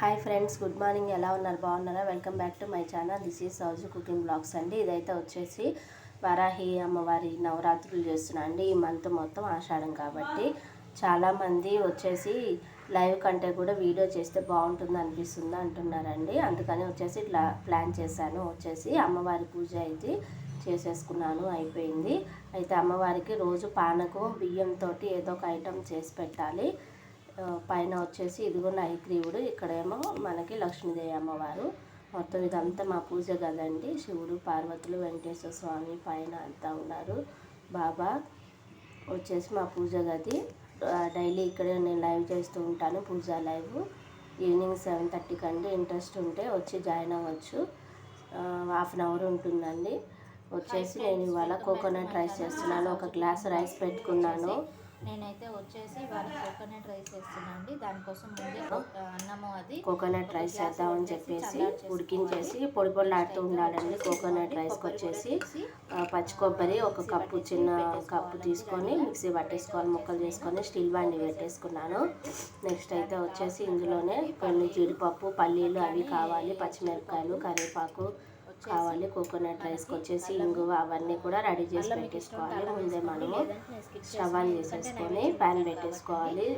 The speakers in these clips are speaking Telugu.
Hi friends good morning. ఎలా ఉన్నారు? బాగున్నారా? Welcome back to my channel. This is Souju cooking blogs అండి. ఇదైతే వచ్చేసి వరాహి అమ్మవారి నవరాత్రులు చేస్తున్నా అండి. ఈ మంత్ మొత్తం ఆషాఢం కాబట్టి చాలామంది వచ్చేసి లైవ్ కంటే కూడా వీడియో చేస్తే బాగుంటుంది అనిపిస్తుంది అంటున్నారండి. అందుకని వచ్చేసి ఇట్లా ప్లాన్ చేశాను. వచ్చేసి అమ్మవారి పూజ అయితే చేసేసుకున్నాను. అయిపోయింది. అయితే అమ్మవారికి రోజు పానకం బియ్యంతో ఏదో ఒక ఐటెం చేసి పెట్టాలి. పైన వచ్చేసి ఇదిగో నైగ్రీవుడు ఇక్కడేమో మనకి లక్ష్మీదేవి అమ్మవారు. మొత్తం ఇదంతా మా పూజ గదండి. శివుడు పార్వతులు వెంకటేశ్వర స్వామి పైన అంతా ఉన్నారు. బాబా వచ్చేసి మా పూజ గది. డైలీ ఇక్కడే నేను లైవ్ చేస్తూ ఉంటాను పూజ లైవ్. ఈవినింగ్ సెవెన్ థర్టీకి అండి ఇంట్రెస్ట్ ఉంటే వచ్చి జాయిన్ అవ్వచ్చు. హాఫ్ అన్ అవర్ ఉంటుందండి. వచ్చేసి నేను ఇవాళ కోకోనట్ రైస్ చేస్తున్నాను. ఒక గ్లాస్ రైస్ పెట్టుకున్నాను. నేనైతే వచ్చేసి ఇవాళ కోకోనట్ రైస్ వేస్తున్నా అండి. దానికోసం ముందే అన్నము అది కోకోనట్ రైస్ చేద్దామని చెప్పేసి ఉడికించేసి పొడి పొడిలాడుతూ ఉండాలండి. కోకోనట్ రైస్కి వచ్చేసి పచ్చి కొబ్బరి ఒక కప్పు చిన్న కప్పు తీసుకొని మిక్సీ పట్టేసుకోవాలి. ముక్కలు చేసుకొని స్టీల్ బాండి పెట్టేసుకున్నాను. నెక్స్ట్ అయితే వచ్చేసి ఇందులోనే కొన్ని జీడిపప్పు పల్లీలు అవి కావాలి. పచ్చిమిరపకాయలు కరివేపాకు కావాలి కోకోనట్ రైస్కి వచ్చేసి ఇంగువ అవన్నీ కూడా రెడీ చేసి పెట్టేసుకోవాలి. ముందే మనము స్టవ్ ఆన్ చేసేసుకొని ప్యాన్ పెట్టేసుకోవాలి.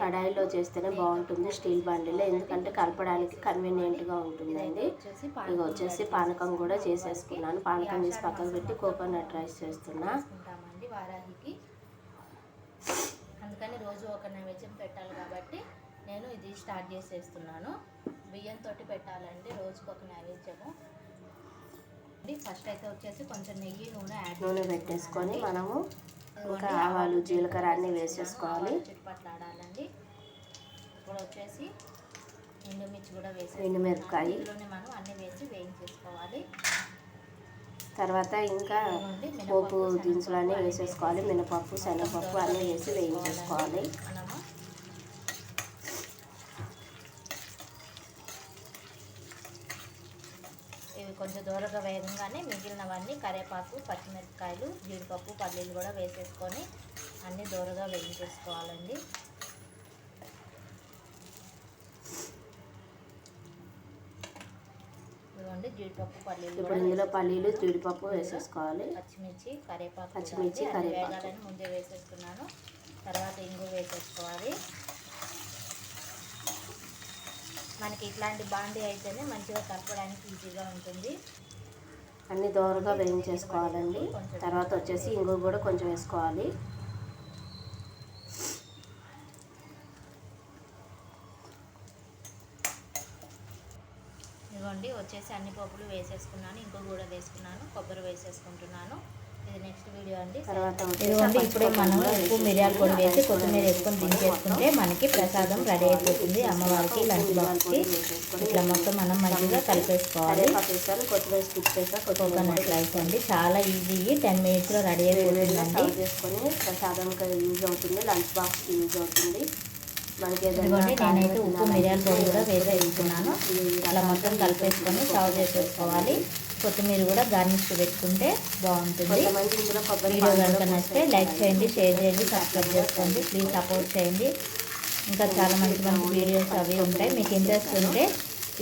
కడాయిలో చేస్తేనే బాగుంటుంది స్టీల్ బండిలో. ఎందుకంటే కలపడానికి కన్వీనియంట్గా ఉంటుందండి. ఇక వచ్చేసి పానకం కూడా చేసేసుకున్నాను. పానకం చేసి పక్కన పెట్టి కోకోనట్ రైస్ చేస్తున్నా. అందుకని రోజు ఒక నైవేద్యం పెట్టాలి కాబట్టి నేను ఇది స్టార్ట్ చేసేస్తున్నాను. బియ్యంతో పెట్టాలండి రోజుకి ఒక నైవేద్యము. ఫస్ట్ అయితే వచ్చేసి కొంచెం నెయ్యి నూనె యాడ్ నూనె పెట్టేసుకొని మనము ఇంకా ఆవాలు జీలకర్ర అన్నీ వేసేసుకోవాలి. చిట్పట్లాడాలండి. ఇప్పుడు వచ్చేసి ఎండుమిర్చి కూడా వేసి ఎండుమిరపకాయ. మనం అన్ని వేసి వేయించేసుకోవాలి. తర్వాత ఇంకా పోపు దినుసులు అన్నీ వేసేసుకోవాలి మినపప్పు శనగపప్పు అన్నీ వేసి వేయించేసుకోవాలి మనము ఇవి కొంచెం దూరగా వేగంగానే మిగిలినవన్నీ కరివేపాకు పచ్చిమిరపకాయలు జీడిపప్పు పల్లీలు కూడా వేసేసుకొని అన్నీ దూరగా వేయించేసుకోవాలండి. ఇదిగోండి జీడిపప్పు పల్లీలు ఇప్పుడు ఇందులో పల్లీలు జీడిపప్పు వేసేసుకోవాలి. పచ్చిమిర్చి కరివేపాకు పచ్చిమిర్చి, కరివేపాకు. వేగాలని ముందే వేసేసుకున్నాను. తర్వాత ఇంగు వేసేసుకోవాలి. మనకి ఇట్లాంటి బాండి అయితేనే మంచిగా కలపడానికి ఈజీగా ఉంటుంది. అన్ని దోరగా వేయించేసుకోవాలండి. తర్వాత వచ్చేసి ఇంగువ కూడా కొంచెం వేసుకోవాలి. ఇదిగోండి వచ్చేసి అన్ని పప్పులు వేసేసుకున్నాను ఇంకో కూడా వేసుకున్నాను కొబ్బరి వేసేసుకుంటున్నాను. ఇది నెక్స్ట్ వీడియో అండి. తర్వాత ఇదిగోండి ఇప్పుడే మనం ఉప్పు మిరియాలు పొడి వేసి. కొత్తిమీర వేసుకొని దించేసుకుంటే మనకి ప్రసాదం రెడీ అయిపోతుంది. అమ్మవారికి లంచ్ బాక్స్కి ఇట్లా మొత్తం మనం మంచిగా కలిపేసుకోవాలి. కొత్తిమీర స్కిప్ చేసా కోకోనట్ రైస్ అండి. చాలా ఈజీ టెన్ మినిట్స్లో రెడీ అయిపోతుందండి. చేసుకొని ప్రసాదంగా యూజ్ అవుతుంది. లంచ్ బాక్స్కి యూజ్ అవుతుంది. మనకి నేనైతే ఉప్పు మిరియాల పొడి కూడా వేసేసుకున్నాను అలా మొత్తం కలిపేసుకొని సర్వ్ చేసేసుకోవాలి. కొత్తిమీర కూడా గార్నిష్ పెట్టుకుంటే బాగుంటుంది. వీడియో కనుక నచ్చితే లైక్ చేయండి షేర్ చేయండి సబ్స్క్రైబ్ చేసుకోండి ప్లీజ్ సపోర్ట్ చేయండి. ఇంకా చాలా మంచి మంచి వీడియోస్ అవి ఉంటాయి. మీకు ఇంట్రెస్ట్ ఉంటే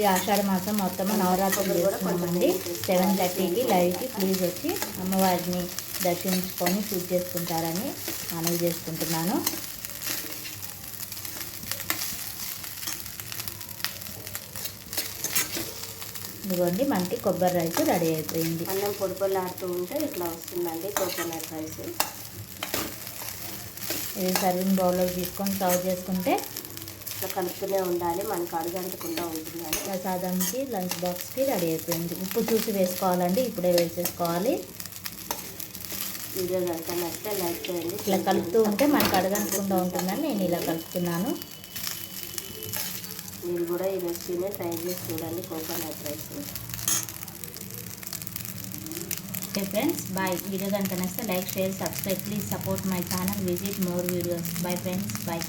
ఈ ఆషాఢ మాసం మొత్తం నవరాత్రులు చేస్తున్నామండి. సెవెన్ థర్టీకి లైవ్కి ప్లీజ్ వచ్చి అమ్మవారిని దర్శించుకొని షూట్ చేసుకుంటారని మనవి చేసుకుంటున్నాను ఇదిగోండి మనకి కొబ్బరి రైస్ రెడీ అయిపోయింది. అన్నం పొడి పొడిలాడుతూ ఉంటే ఇట్లా వస్తుందండి కోకోనట్ రైస్. ఇది సర్వింగ్ బౌల్లో తీసుకొని సర్వ్ చేసుకుంటే ఇట్లా కలుపుతూనే ఉండాలి మనకు అడుగంటకుండా ఉంటుందని ప్రసాదంకి లంచ్ బాక్స్కి రెడీ అయిపోయింది. ఉప్పు చూసి వేసుకోవాలండి ఇప్పుడే వేసేసుకోవాలి. వీడియో కనుక నచ్చితే లైక్ చేయండి ఇట్లా కలుపుతూ ఉంటే మనకు అడగనుకుండా ఉంటుందని నేను ఇలా కలుపుతున్నాను. కూడా ఈ రెసిపీని ట్రై చేసి చూడండి coconut rice. Okay friends bye. Video కనుక నచ్చితే like share subscribe. Please support my channel. Visit more videos. Bye friends bye